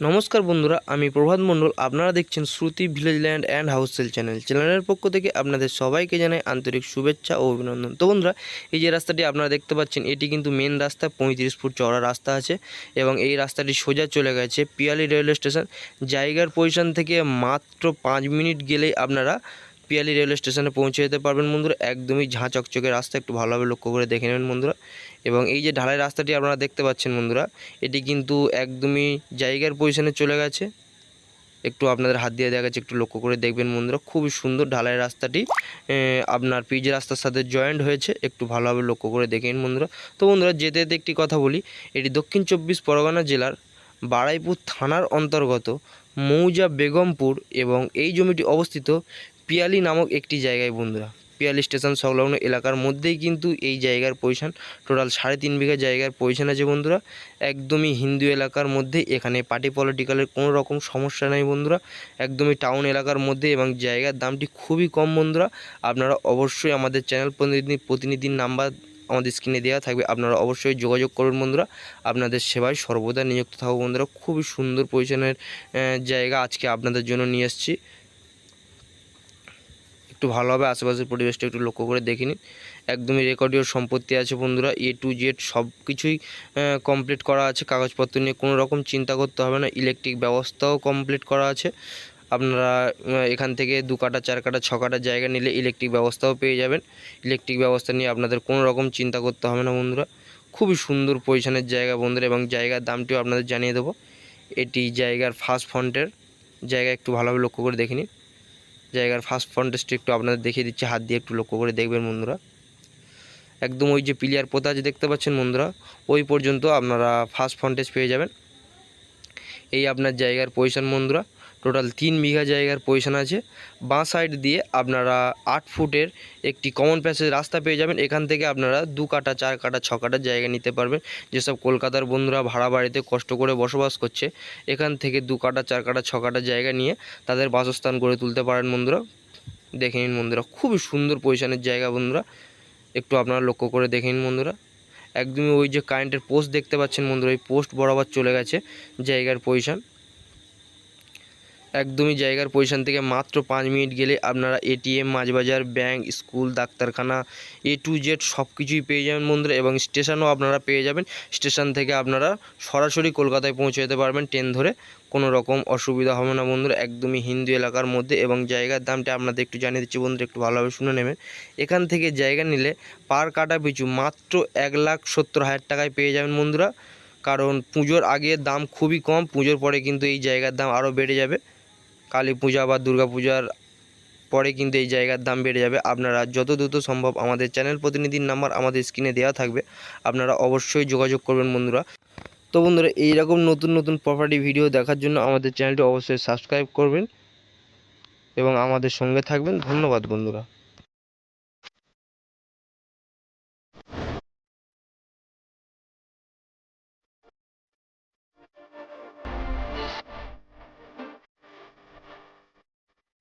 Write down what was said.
নমস্কার বন্ধুরা, আমি প্রভাত মণ্ডল। আপনারা দেখছেন Shruti village land and house sale channel. চ্যানেলের পক্ষ থেকে আপনাদের সবাইকে জানাই আন্তরিক শুভেচ্ছা ও অভিনন্দন। তো বন্ধুরা, এই যে রাস্তাটি আপনারা দেখতে পাচ্ছেন, এটি কিন্তু মেন রাস্তা, পঁয়ত্রিশ ফুট চওড়া রাস্তা আছে এবং এই রাস্তাটি সোজা চলে গেছে পিয়ালি রেলওয়ে স্টেশন। জায়গার পজিশন থেকে মাত্র পাঁচ মিনিট গেলেই আপনারা পিয়ালি রেলওয়ে স্টেশনে পৌঁছে যেতে পারবেন বন্ধুরা। একদমই ঝাঁ চকচকে রাস্তা, একটু ভালোভাবে লক্ষ্য করে দেখে নেবেন বন্ধুরা। এবং এই যে ঢালাই রাস্তাটি আপনারা দেখতে পাচ্ছেন বন্ধুরা, এটি কিন্তু একদমই জায়গার পজিশনে চলে গেছে। একটু আপনাদের হাত দিয়ে দেখা যাচ্ছে একটু লক্ষ্য করে দেখবেন বন্ধুরা, খুবই সুন্দর ঢালাই রাস্তাটি। আপনার পিচ রাস্তার সাথে জয়েন্ট হয়েছে, একটু ভালোভাবে লক্ষ্য করে দেখে নিন বন্ধুরা। তো বন্ধুরা, যেতে যেতে একটি কথা বলি, এটি দক্ষিণ চব্বিশ পরগনা জেলার বাড়াইপুর থানার অন্তর্গত মৌজা বেগমপুর এবং এই জমিটি অবস্থিত পিয়ালি নামক একটি জায়গায় বন্ধুরা। পিয়ালি স্টেশন সংলগ্ন এলাকার মধ্যেই কিন্তু এই জায়গার পজিশন। টোটাল সাড়ে তিন বিঘা জায়গার পজিশন আছে বন্ধুরা। একদমই হিন্দু এলাকার মধ্যে এখানে পার্টি পলিটিক্যালের কোনো রকম সমস্যা নেই বন্ধুরা। একদমই টাউন এলাকার মধ্যে এবং জায়গার দামটি খুবই কম বন্ধুরা। আপনারা অবশ্যই আমাদের চ্যানেল প্রতিনিধি প্রতিনিধির নাম্বার আমাদের স্ক্রিনে দেওয়া থাকবে। আপনারা অবশ্যই যোগাযোগ করুন বন্ধুরা। আপনাদের সেবায় সর্বদা নিযুক্ত থাকব বন্ধুরা। খুবই সুন্দর পজিশনের জায়গা আজকে আপনাদের জন্য নিয়ে এসেছি একটু ভালোভাবে আশেপাশের পরিবেশটা একটু লক্ষ্য করে দেখে নিন। একদমই রেকর্ডীয় সম্পত্তি আছে বন্ধুরা এ টু জেড সব কিছুই কমপ্লিট করা আছে। কাগজপত্র নিয়ে কোনো রকম চিন্তা করতে হবে না ইলেকট্রিক ব্যবস্থাও কমপ্লিট করা আছে। আপনারা এখান থেকে দু কাটা, চার কাটা, ছ কাটা জায়গা নিলে ইলেকট্রিক ব্যবস্থাও পেয়ে যাবেন। ইলেকট্রিক ব্যবস্থা নিয়ে আপনাদের কোনো রকম চিন্তা করতে হবে না বন্ধুরা। খুবই সুন্দর পজিশনের জায়গা বন্ধুরা, এবং জায়গার দামটিও আপনাদের জানিয়ে দেবো। এটি জায়গার ফার্স্ট ফ্রন্টের জায়গা, একটু ভালোভাবে লক্ষ্য করে দেখে নিন। জায়গার ফার্স্ট ফ্রন্টেজটি একটু আপনাদের দেখিয়ে দিচ্ছি, হাত দিয়ে একটু লক্ষ্য করে দেখবেন বন্ধুরা। একদম ওই যে পিলিয়ার পোতা যে দেখতে পাচ্ছেন বন্ধুরা, ওই পর্যন্ত আপনারা ফার্স্ট ফ্রন্টেজ পেয়ে যাবেন। এই আপনার জায়গার পজিশন বন্ধুরা। টোটাল তিন বিঘা জায়গার পজিশন আছে। বাঁ সাইড দিয়ে আপনারা আট ফুটের একটি কমন প্যাসেজ রাস্তা পেয়ে যাবেন। এখান থেকে আপনারা দু কাটা, চার কাটা, ছ কাটা জায়গা নিতে পারবেন। যেসব কলকাতার বন্ধুরা ভাড়া বাড়িতে কষ্ট করে বসবাস করছে, এখান থেকে দু কাটা, চার কাটা, ছ কাটা জায়গা নিয়ে তাদের বাসস্থান গড়ে তুলতে পারেন বন্ধুরা। দেখে নিন বন্ধুরা, খুবই সুন্দর পজিশনের জায়গা বন্ধুরা। একটু আপনারা লক্ষ্য করে দেখে নিন বন্ধুরা। একদমই ওই যে কারেন্টের পোস্ট দেখতে পাচ্ছেন বন্ধুরা ওই পোস্ট বরাবর চলে গেছে জায়গার পজিশন একদমই জায়গার পজিশন থেকে মাত্র পাঁচ মিনিট গেলে আপনারা এটিএম মাছবাজার ব্যাংক স্কুল ডাক্তারখানা এ টু জেড সব কিছুই পেয়ে যাবেন বন্ধুরা এবং স্টেশনও আপনারা পেয়ে যাবেন। স্টেশন থেকে আপনারা সরাসরি কলকাতায় পৌঁছে যেতে পারবেন ট্রেন ধরে। কোনো রকম অসুবিধা হবে না বন্ধুরা, একদমই হিন্দু এলাকার মধ্যে এবং জায়গার দামটা আপনাদের একটু জানিয়ে দিচ্ছি বন্ধুরা, একটু ভালোভাবে শুনে নেবেন। এখান থেকে জায়গা নিলে পার কাটা পিছু মাত্র এক লাখ সত্তর হাজার টাকায় পেয়ে যাবেন বন্ধুরা। কারণ পুজোর আগে দাম খুবই কম, পুজোর পরে কিন্তু এই জায়গার দাম আরও বেড়ে যাবে। কালী পূজা বা দুর্গা পূজার পরে কিন্তু এই জায়গার দাম বেড়ে যাবে। আপনারা যত দ্রুত সম্ভব আমাদের চ্যানেল প্রতিনিধির নাম্বার আমাদের স্ক্রিনে দেওয়া থাকবে। আপনারা অবশ্যই যোগাযোগ করবেন বন্ধুরা। তো বন্ধুরা, এইরকম নতুন নতুন প্রপার্টি ভিডিও দেখার জন্য আমাদের চ্যানেলটি অবশ্যই সাবস্ক্রাইব করবেন এবং আমাদের সঙ্গে থাকবেন। ধন্যবাদ বন্ধুরা।